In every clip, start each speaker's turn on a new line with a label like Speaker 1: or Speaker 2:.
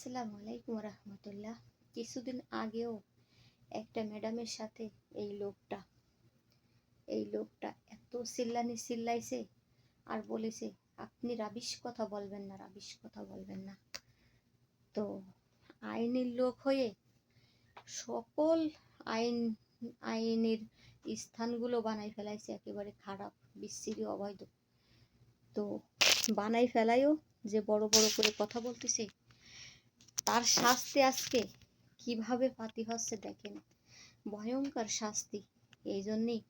Speaker 1: আসসালামু আলাইকুম রহমতুল্লাহ। কিছুদিন আগেও একটা ম্যাডামের সাথে এই লোকটা এই লোকটা এত চিল্লানি চিল্লাইছে আর বলেছে, আপনি রাবিশ কথা বলবেন না, রাবিশ কথা বলবেন না। তো আইনের লোক হয়ে সকল আইন, আইনের স্থানগুলো বানাই ফেলাইছে, একেবারে খারাপ, বিচ্ছিরি, অবৈধ। তো বানাই ফেলাইও যে বড় বড় করে কথা বলতেছে তার শাস্তি আজকে কীভাবে পাতি হচ্ছে দেখেন। ভয়ঙ্কর শাস্তি। এই জন্যেই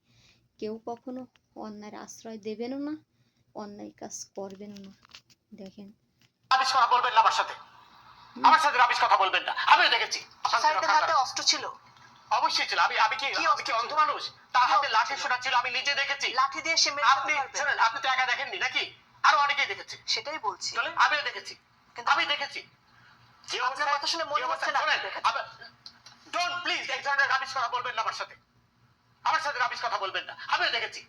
Speaker 1: কেউ কখনো অন্যায়ের আশ্রয় দেবেনও না অন্যায় কাজ করবেনও না। দেখেন।
Speaker 2: রাবিশ কথা বলবেন না আমার সাথে। আমার সাথে রাবিশ কথা বলবেন না। আমিও দেখেছি।
Speaker 3: সাইদের হাতে অস্ত্র ছিল।
Speaker 2: অবশ্যই ছিল। আমি আমি কি
Speaker 3: কি
Speaker 2: আমি কি অন্ধ মানুষ? তার হাতে লাঠি? সোটা ছিল আমি নিজে দেখেছি।
Speaker 3: লাঠি দিয়ে সে মেরে
Speaker 2: আপনি শুনেন আপনি তো একা দেখেননি নাকি? আরও অনেকেই দেখেছে।
Speaker 3: সেটাই বলছি।
Speaker 2: আমিও দেখেছি।
Speaker 3: কিন্তু-
Speaker 2: আমি দেখেছি। যে
Speaker 3: আপনার কথা শুনে মনে হচ্ছে না। আপনি
Speaker 2: শোনেন,
Speaker 3: দেখেছেন।
Speaker 2: আবার- don't please এই ধরনের রাবিশ কথা বলবেন না আমার সাথে। আমার সাথে রাবিশ কথা বলবেন না। আমিও দেখেছি।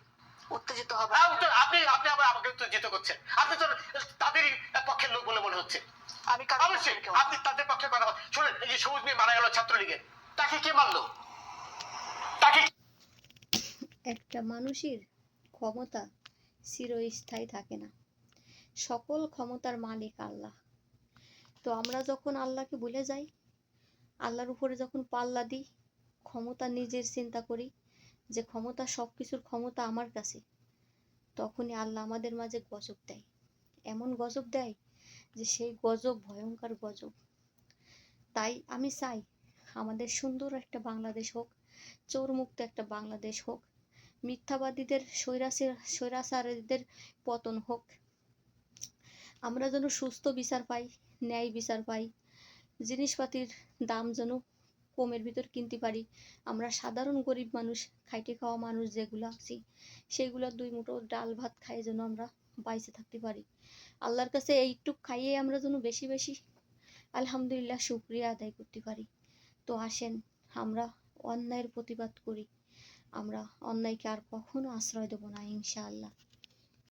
Speaker 3: উত্তেজিত হবে
Speaker 2: আপনি আপনি আবার আমাকে উত্তেজিত করছেন। আপনি তো তাদেরই পক্ষের লোক বলে মনে হচ্ছে।
Speaker 3: আমি
Speaker 2: অবশ্যই আপনি তাদের পক্ষে কথা শুনেন এই যে সবুজ মেয়ে মারা গেল ছাত্রলীগের। তাকে কে মারলো? তাকে
Speaker 1: একটা মানুষের ক্ষমতা চিরস্থায়ী থাকে না। সকল ক্ষমতার মালিক আল্লাহ। তো আমরা যখন আল্লাহকে ভুলে যাই, আল্লাহর উপরে যখন পাল্লা দিই, ক্ষমতা নিজের চিন্তা করি যে ক্ষমতা সব কিছুর ক্ষমতা আমার কাছে, তখনই আল্লাহ আমাদের মাঝে গজব দেয়। এমন গজব দেয় যে সেই গজব ভয়ঙ্কর গজব। তাই আমি চাই আমাদের সুন্দর একটা বাংলাদেশ হোক, চোরমুক্ত একটা বাংলাদেশ হোক, মিথ্যাবাদীদের, স্বৈরাচার, স্বৈরাচারীদের পতন হোক। আমরা যেন সুস্থ বিচার পাই ন্যায় বিচার পাই। জিনিসপাতির দাম যেন কমের ভিতর কিনতে পারি। আমরা সাধারণ গরিব মানুষ, খাইটে খাওয়া মানুষ যেগুলো আছি, সেগুলো দুই মুঠো ডাল ভাত খাই যেন আমরা বাইচে থাকতে পারি। আল্লাহর কাছে এইটুক খাইয়ে আমরা যেন বেশি বেশি আলহামদুলিল্লাহ শুক্রিয়া আদায় করতে পারি। তো আসেন, আমরা অন্যায়ের প্রতিবাদ করি। আমরা অন্যায়কে আর কখনো আশ্রয় দেব না, ইনশাআল্লাহ।